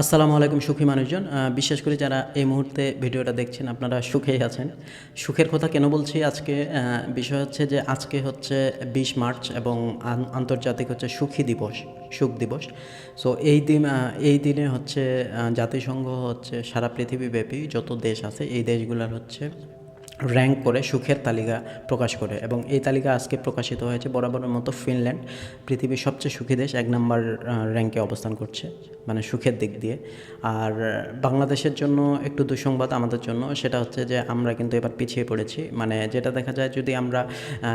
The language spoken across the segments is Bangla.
আসসালামু আলাইকুম সুখী মানুষজন। বিশেষ করে যারা এই মুহূর্তে ভিডিওটা দেখছেন, আপনারা সুখেই আছেন। সুখের কথা কেন বলছি আজকে? বিষয় হচ্ছে যে আজকে হচ্ছে বিশ মার্চ এবং আন্তর্জাতিক হচ্ছে সুখী দিবস, সুখ দিবস। সো এই দিন এই দিনে হচ্ছে জাতিসংঘ হচ্ছে সারা পৃথিবীব্যাপী যত দেশ আছে, এই দেশগুলোর হচ্ছে র্যাঙ্ক করে সুখের তালিকা প্রকাশ করে এবং এই তালিকা আজকে প্রকাশিত হয়েছে বরাবরের মতো ফিনল্যান্ড, পৃথিবীর সবচেয়ে সুখী দেশ, এক নম্বর র্যাঙ্কে অবস্থান করছে মানে সুখের দিক দিয়ে। আর বাংলাদেশের জন্য একটু দুঃসংবাদ আমাদের জন্য, সেটা হচ্ছে যে আমরা কিন্তু এবার পিছিয়ে পড়েছি। মানে যেটা দেখা যায় যদি আমরা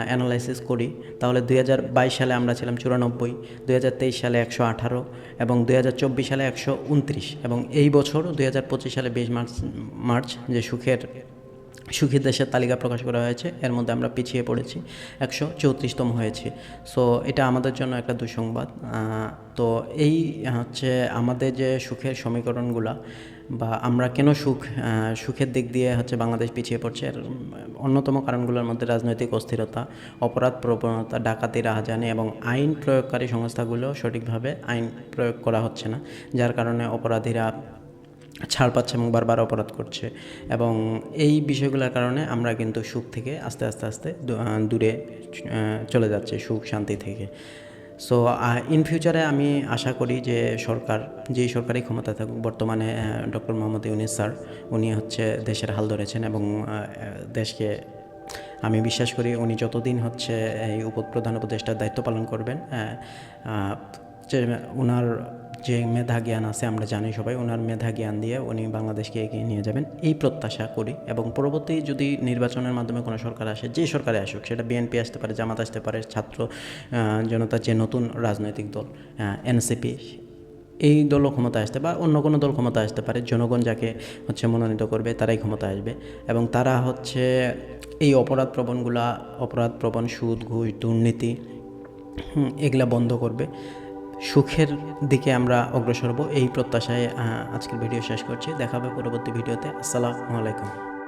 অ্যানালাইসিস করি, তাহলে দুই হাজার বাইশ সালে আমরা ছিলাম চুরানব্বই, দুই সালে একশো আঠারো এবং দুই হাজার চব্বিশ সালে একশো উনত্রিশ এবং এই বছর দু হাজার পঁচিশ সালে বিশ মার্চ মার্চ যে সুখের সুখী দেশের তালিকা প্রকাশ করা হয়েছে। এর মধ্যে আমরা পিছিয়ে পড়েছি। একশো চৌত্রিশতম হয়েছি। সো, এটা আমাদের জন্য একটা দুঃসংবাদ। তো এই হচ্ছে আমাদের যে সুখের সমীকরণগুলা বা আমরা কেন সুখ সুখের দিক দিয়ে হচ্ছে বাংলাদেশ পিছিয়ে পড়ছে, এর অন্যতম কারণগুলোর মধ্যে রাজনৈতিক অস্থিরতা, অপরাধ প্রবণতা ডাকাতি রাহাজানি এবং আইন প্রয়োগকারী সংস্থাগুলো সঠিকভাবে আইন প্রয়োগ করা হচ্ছে না, যার কারণে অপরাধীরা ছাড় পাচ্ছে এবং বারবার অপরাধ করছে। এবং এই বিষয়গুলোর কারণে আমরা কিন্তু সুখ থেকে আস্তে আস্তে আস্তে দূরে চলে যাচ্ছে সুখ, শান্তি থেকে। সো ইন ফিউচারে আমি আশা করি যে সরকার যেই সরকারি ক্ষমতা থাকুক, বর্তমানে ডক্টর মোহাম্মদ ইউনিস স্যার, উনি হচ্ছে দেশের হাল ধরেছেন এবং দেশকে আমি বিশ্বাস করি উনি যতদিন হচ্ছে এই উপপ্রধান উপদেষ্টার দায়িত্ব পালন করবেন যে ওনার যে মেধা জ্ঞান আছে আমরা জানি সবাই ওনার মেধা জ্ঞান দিয়ে উনি বাংলাদেশকে এগিয়ে নিয়ে যাবেন। এই প্রত্যাশা করি এবং পরবর্তী যদি নির্বাচনের মাধ্যমে কোনো সরকার আসে যে সরকারে আসুক সেটা বিএনপি আসতে পারে জামাত আসতে পারে ছাত্র আহ, জনতার যে নতুন রাজনৈতিক দল এনসিপি এই দলও ক্ষমতা আসতে বা অন্য কোনো দল ক্ষমতা আসতে পারে জনগণ যাকে হচ্ছে মনোনীত করবে তারাই ক্ষমতা আসবে। এবং তারা হচ্ছে এই অপরাধ প্রবণগুলা অপরাধ প্রবণ সুদ ঘুষ দুর্নীতি এগুলা বন্ধ করবে। সুখের দিকে আমরা অগ্রসর হব। এই প্রত্যাশায় আজকের ভিডিও শেষ করছি। দেখা হবে পরবর্তী ভিডিওতে। আসসালামু আলাইকুম।